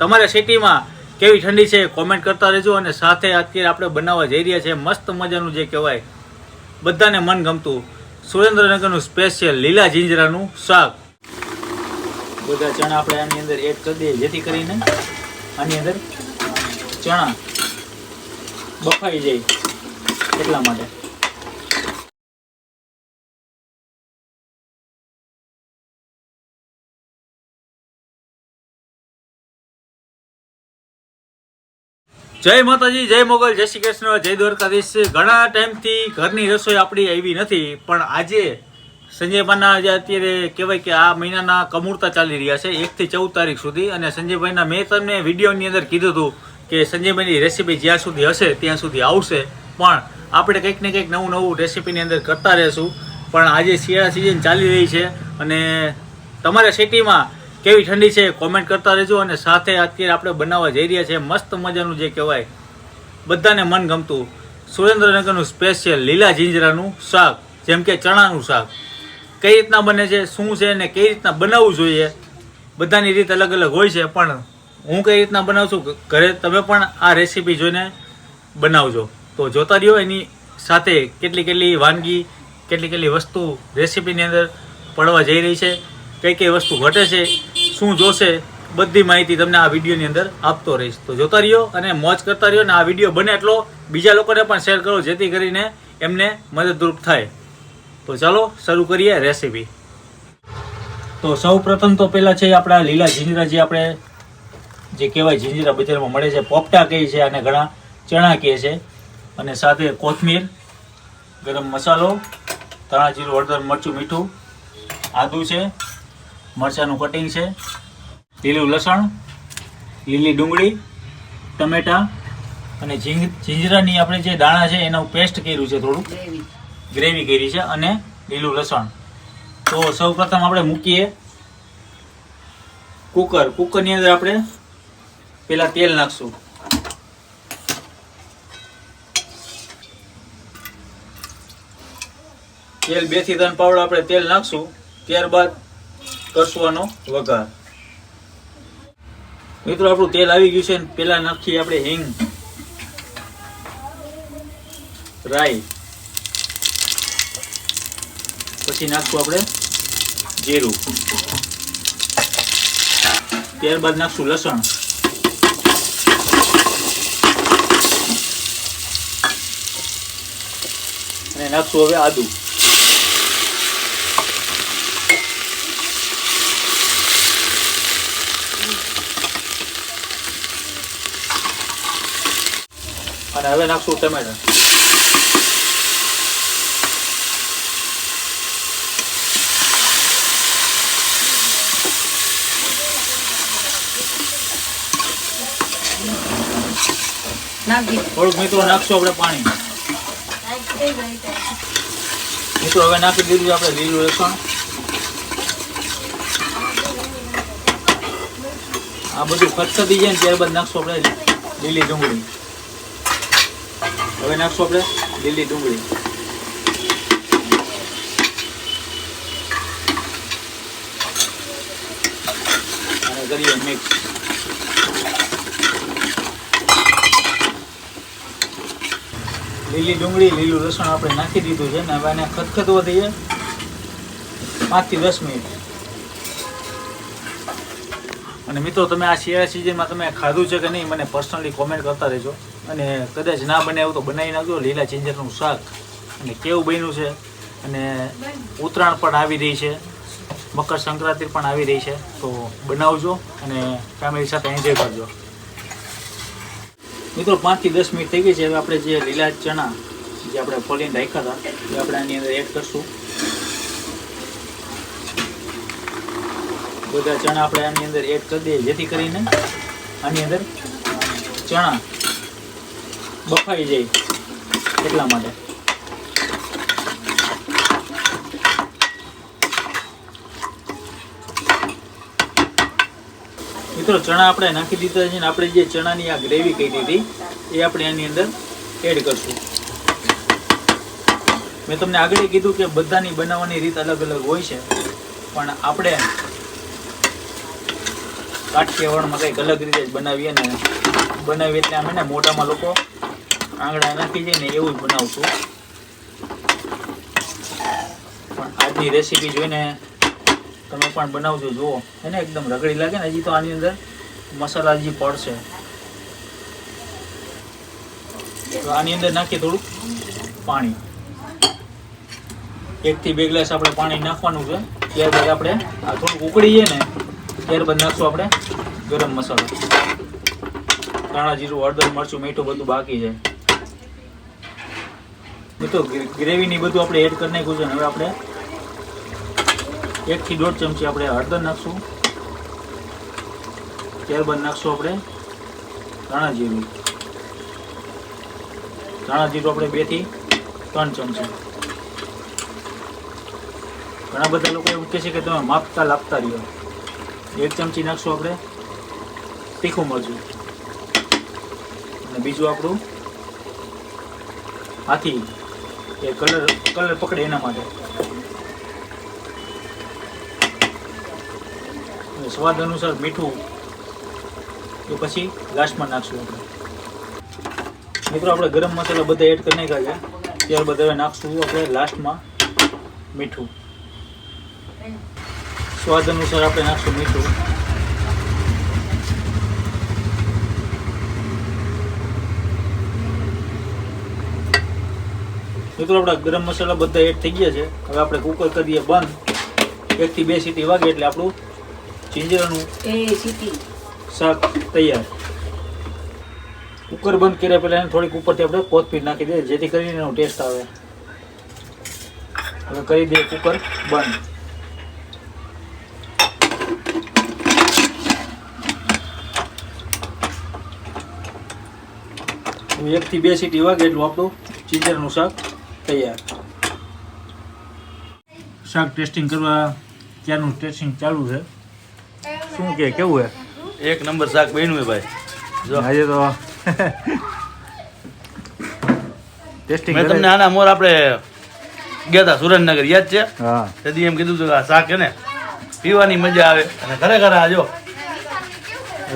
તમારા સિટીમાં કેવી ઠંડી છે કોમેન્ટ કરતા રહેજો અને સાથે અત્યારે આપણે બનાવવા જઈ રહ્યા છીએ મસ્ત મજાનું જે કહેવાય, બધાને મન ગમતું સુરેન્દ્રનગરનું સ્પેશિયલ લીલા જીંજરાનું શાક. બધા ચણા આપણે આની અંદર એડ કરી દઈએ, જેથી કરીને આની અંદર ચણા બફાઈ જાય એટલા માટે. જય માતાજી, જય મોગલ, જય શ્રી કૃષ્ણ, જય દ્વારકાધીશ. ઘણા ટાઈમથી ઘરની રસોઈ આપણી આવી નથી, પણ આજે સંજયભાઈના જે અત્યારે કહેવાય કે આ મહિનાના કમૂરતા ચાલી રહ્યા છે, એકથી ચૌદ તારીખ સુધી. અને સંજયભાઈના મેં તમને વિડીયોની અંદર કીધું હતું કે સંજયભાઈની રેસીપી જ્યાં સુધી હશે, ત્યાં સુધી આવશે. પણ આપણે કંઈક ને કંઈક નવું નવું રેસીપીની અંદર કરતા રહેશું. પણ આજે શિયાળા સિઝન ચાલી રહી છે અને તમારા સિટીમાં કેવી ઠંડી છે કોમેન્ટ કરતા રહેજો અને સાથે અત્યારે આપણે બનાવવા જઈ રહ્યા છીએ. મસ્ત મજાનું જે કહેવાય, બધાને મન ગમતું. સુરેન્દ્રનગરનું સ્પેશિયલ લીલા જીંજરાનું શાક, જેમ કે ચણાનું શાક. કઈ રીતના બને છે, શું છે અને કઈ રીતના બનાવવું જોઈએ? બધાની રીત અલગ અલગ હોય છે, પણ હું કઈ રીતના બનાવું છું ઘરે તમે પણ આ રેસીપી જોઈને બનાવજો. તો જોતા રહ્યો એની સાથે કેટલી કેટલી વાનગી, કેટલી કેટલી વસ્તુ રેસીપીની અંદર પડવા જઈ રહી છે, કઈ કઈ વસ્તુ ઘટે છે શું જોશે બધી માહિતી તમને આ વિડીયોની અંદર આપતો રહીશ. તો જોતા રહ્યો અને મોજ કરતા રહ્યો અને આ વીડિયો બને એટલો બીજા લોકોને પણ શેર કરો જેથી કરીને એમને મદદરૂપ થાય. તો ચાલો શરૂ કરીએ રેસીપી તો સૌ પ્રથમ તો પહેલાં છે આપણા લીલા જીંજરા જે આપણે જે કહેવાય જીંજરા બજારમાં મળે છે, પોપટા કહે છે અને ઘણા ચણા કહે છે. અને સાથે કોથમીર, ગરમ મસાલો, ધાણા જીરું, હળદર, મરચું, મીઠું, આદું છે. મરચાંનું કટિંગ છે લીલું લસણ લીલી ડુંગળી ટમેટા અને જીંજરાની આપણે જે દાણા છે એનું પેસ્ટ કર્યું છે થોડું ગ્રેવી કરી છે અને લીલું લસણ. તો સૌ પ્રથમ આપણે મૂકીએ. કુકર કુકરની અંદર આપણે પેલા તેલ નાખશું. તેલ બેથી ત્રણ પાવડો આપણે તેલ નાખશું. ત્યારબાદ આનો વઘાર. મિત્રો, આપણું તેલ આવી ગયું છે ને, પેલા નાખીએ આપણે હિંગ. રાઈ. પછી નાખશું આપણે જીરું. ત્યારબાદ નાખશું લસણ. અને નાખશું હવે આદુ. અને હવે નાખશું ટમેટા નાખી થોડુંક મિત્રો નાખશું આપણે પાણી મિત્રો હવે નાખી દીધું છે આપણે લીલું લસણ આ બધું ખતખતી જાય ને ત્યારબાદ નાખશું આપણે લીલી ડુંગળી હવે નાખશું આપણે લીલી ડુંગળી. અને કરીએ મિક્સ લીલી ડુંગળી, લીલું લસણ આપણે નાખી દીધું છે ને હવે આને ખતખતવા દઈએ. પાંચથી દસ મિનિટ. અને મિત્રો, તમે આ શિયાળા સિઝનમાં તમે ખાધું છે કે નહીં, મને પર્સનલી કોમેન્ટ કરતા રહેજો. અને કદાચ ના બને એવું તો બનાવી નાખજો. લીલા ચિંજરનું શાક. અને કેવું બન્યું છે? અને ઉત્તરાયણ પણ આવી રહી છે. મકર સંક્રાંતિ પણ આવી રહી છે. તો બનાવજો અને ફેમિલી સાથે એન્જોય કરજો. મિત્રો પાંચથી દસ મિનિટ થઈ ગઈ છે. હવે આપણે જે લીલા ચણા જે આપણે ફોલીને રાખ્યા હતા, એ આપણે આની અંદર એડ કરશું. બધા ચણા આપણે આની અંદર એડ કરી દઈએ. જેથી કરીને આની અંદર ચણા બફાઈ જાય. એટલા માટે. મિત્રો, ચણા આપણે નાખી દીધા છે ને આપણે જે ચણાની આ ગ્રેવી કરી હતી, એ આપણે આની અંદર એડ કરશું. મેં તમને આગળ કીધું કે બધાની બનાવવાની રીત અલગ અલગ હોય છે, પણ આપણે કાઠિયાવાડમાં કંઈક અલગ રીતે જ બનાવીએ ને બનાવીએ એટલે અમે ને, મોટામાં લોકો આંગળા નાખી જાય ને એવું જ બનાવશું. પણ આજની રેસીપી જોઈને તમે પણ બનાવજો, જુઓ. એને એકદમ રગડી લાગે ને હજી તો આની અંદર મસાલા હજી પડશે. તો આની અંદર નાખીએ થોડુંક પાણી. એકથી બે ગ્લાસ આપણે પાણી નાખવાનું છે. ત્યારબાદ આપણે આ થોડુંક ઉકળી જાય ને ત્યારબાદ નાખશું આપણે ગરમ મસાલો. ધાણા જીરું, હળદર, મરચું, મીઠું બધું બાકી છે મિત્રો ગ્રેવીની બધું આપણે એડ કરી નાખ્યું છે હવે આપણે એકથી દોઢ ચમચી આપણે હળદર નાખશું. ત્યારબાદ નાખશું આપણે ધાણા જીરું. ધાણા જીરું આપણે બેથી ત્રણ ચમચી. ઘણા બધા લોકો એવું કહે છે કે તમે માપતા લાપતા રહ્યો. એક ચમચી નાખશું આપણે તીખું મરચું. અને બીજું આપણું હાથી. એ કલર કલર પકડે એના માટે. સ્વાદ અનુસાર મીઠું એ પછી લાસ્ટમાં નાખશું આપણે. મિત્રો, આપણે ગરમ મસાલા બધા એડ કરી નાખ્યા છે. ત્યારબાદ હવે નાખશું આપણે લાસ્ટમાં મીઠું. સ્વાદ અનુસાર આપણે નાખશું મીઠું. મિત્રો આપણા ગરમ મસાલા બધા એડ થઈ ગયા છે. હવે આપણે કુકર કરીએ બંધ. એકથી બે સીટી વાગે એટલે આપણું ચીંજરાનું એ સીટી. શાક તૈયાર. કુકર બંધ કર્યા પહેલાં એને થોડીક ઉપરથી આપણે કોથમીર નાખી દઈએ જેથી કરીને એનો ટેસ્ટ આવે. હવે કરી દઈએ કુકર બંધ. એકથી બે સીટી વાગે એટલું આપણું ચીંજરાનું શાક તૈયાર. શાક ટેસ્ટિંગ કરવા ત્યાંનું ટેસ્ટિંગ ચાલુ છે. શું કે કેવું હે એક નંબર શાક બન્યું ભાઈ. જો. આજે તો ટેસ્ટિંગ મેં તમને આના મોર આપણે ગયા હતા સુરેન્દ્રનગર યાદ છે? હા. તેથી એમ કીધું હતું આ શાક છે ને પીવાની મજા આવે. અને ખરેખર આ જો.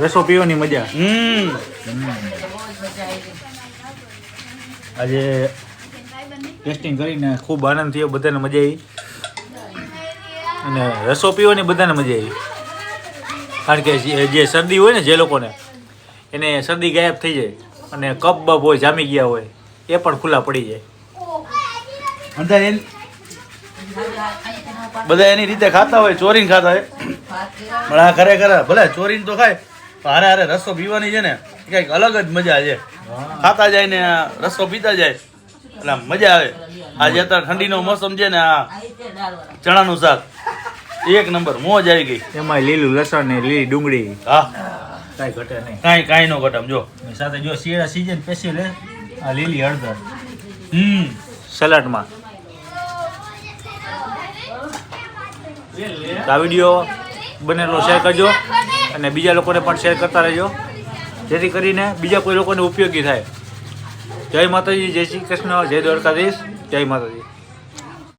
રસો પીવાની મજા. હમ. આજે ટેસ્ટિંગ કરીને ખૂબ આનંદ થયો બધાને મજા આવી. અને રસો પીવાની બધાને મજા આવી. કારણ કે જે જે શરદી હોય ને જે લોકોને એને શરદી ગાયબ થઈ જાય અને કપ બપ હોય જામી ગયા હોય એ પણ ખુલ્લા પડી જાય. બધા બધા એની રીતે ખાતા હોય ચોરીને ખાતા હોય. પણ આ ખરેખર ભલે ચોરીને તો ખાય પણ હારે હારે રસો પીવાની છે ને કંઈક અલગ જ મજા છે. ખાતા જાય ને રસો પીતા જાય. એટલે મજા આવે. આજે અત્યારે ઠંડીનો મોસમ છે ને આ ચણાનું શાક. એક નંબર મોજ આવી ગઈ. એમાં લીલું લસણ ને લીલી ડુંગળી. હા. કાંઈ ઘટે નહીં. કાંઈ કાંઈ નો ઘટમ જો. સાથે જો શિયાળા સિઝન સ્પેશિયલ આ લીલી હળદર. હમ. સલાડમાં. આ વીડિયો બનેલો શેર કરજો અને બીજા લોકોને પણ શેર કરતા રહેજો. જેથી કરીને બીજા કોઈ લોકોને ઉપયોગી થાય. જય માતાજી જય શ્રી કૃષ્ણ જય દ્વારકાધીશ જય માતાજી.